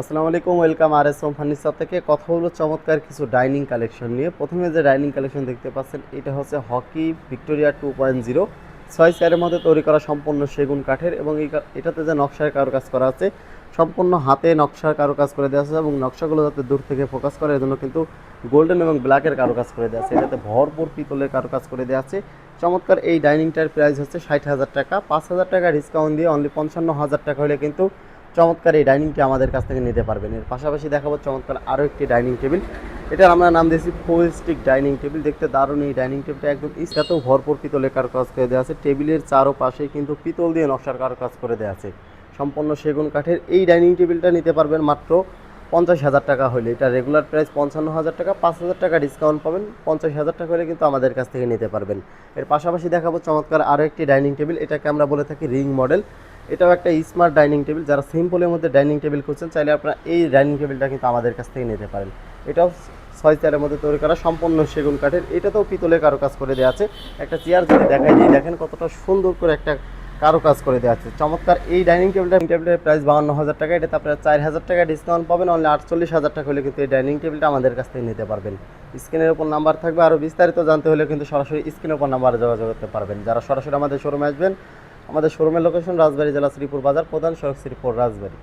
আসসালামু আলাইকুম, welcome R S Om furniture থেকে। কথা হলো চমৎকার কিছু ডাইনিং কালেকশন নিয়ে। প্রথমে যে ডাইনিং কালেকশন দেখতে পাচ্ছেন, এটা হচ্ছে hockey Victoria two point zero. ছয় চেয়ারের মধ্যে তৈরি করা সম্পূর্ণ সেগুন কাঠের এবং এই এটাতে যে নকশার কারুকাজ করা আছে, সম্পূর্ণ হাতে নকশার কারুকাজ করে দেওয়া আছে এবং নকশাগুলো যাতে দূর থেকে ফোকাস করে, এজন্য কিন্তু গোল্ডেন এবং ব্ল্যাকের কারুকাজ করে দেওয়া আছে। এটাতে ভরপুর পিতলের কারুকাজ করে দেওয়া আছে। চমৎকার এই ডাইনিংটার প্রাইস হচ্ছে ষাট হাজার টাকা। পাঁচ হাজার টাকা ডিসকাউন্ট দিয়ে, অনলি পঞ্চান্ন হাজার টাকা হলে কিন্তু চমৎকার এই ডাইনিংটি আমাদের কাছ থেকে নিতে পারবেন। এর পাশাপাশি দেখাবো চমৎকার আরও একটি ডাইনিং টেবিল। এটার আমরা নাম দিয়েছি ফোর স্টিক ডাইনিং টেবিল। দেখতে দারুণ এই ডাইনিং টেবিলটা একদম ইস্কাতেও ভরপুর পিতলের কারুকাজ করে দেওয়া আছে। টেবিলের চারো পাশে কিন্তু পিতল দিয়ে নকশার কারুকাজ করে দেওয়া আছে। সম্পূর্ণ সেগুন কাঠের এই ডাইনিং টেবিলটা নিতে পারবেন মাত্র পঞ্চাশ হাজার টাকা হলে। এটা রেগুলার প্রাইস পঞ্চান্ন হাজার টাকা। পাঁচ হাজার টাকা ডিসকাউন্ট পাবেন। পঞ্চাশ হাজার টাকা হলে কিন্তু আমাদের কাছ থেকে নিতে পারবেন। এর পাশাপাশি দেখাবো চমৎকার আরও একটি ডাইনিং টেবিল। এটাকে আমরা বলে থাকি রিং মডেল। এটাও একটা স্মার্ট ডাইনিং টেবিল যারা সিম্পলের মধ্যে ডাইনিং টেবিল খুঁজছেন, চাইলে আপনারা এই ডাইনিং টেবিলটা কিন্তু আমাদের কাছ থেকে নিতে পারেন। এটাও ছয় চেয়ারের মধ্যে তৈরি করা, সম্পূর্ণ সেগুন কাঠের। এটাতেও পিতলের কারুকাজ করে দেওয়া আছে। একটা চেয়ার যদি দেখাই দিই, দেখেন কতটা সুন্দর করে একটা কারও কাজ করে দেওয়া আছে। চমৎকার, এই ডাইনিং টেবিলটা টেবিলের প্রাইস বাহান্ন হাজার টাকা, এটাতে আপনারা চার হাজার টাকা ডিসকাউন্ট পাবেন অনলি আটচল্লিশ হাজার টাকা হলে কিন্তু এই ডাইনিং টেবিলটা আমাদের কাছ থেকে নিতে পারবেন। স্ক্রিনের উপর নাম্বার থাকবে আরও বিস্তারিত জানতে হলে কিন্তু সরাসরি স্ক্রিনের উপর নাম্বারে যোগাযোগ করতে পারবেন। যারা সরাসরি আমাদের শোরুমে আসবেন আমাদের শোরুমের লোকেশন রাজবাড়ী জেলা শ্রীপুর বাজার প্রধান সড়ক শ্রীপুর রাজবাড়ী।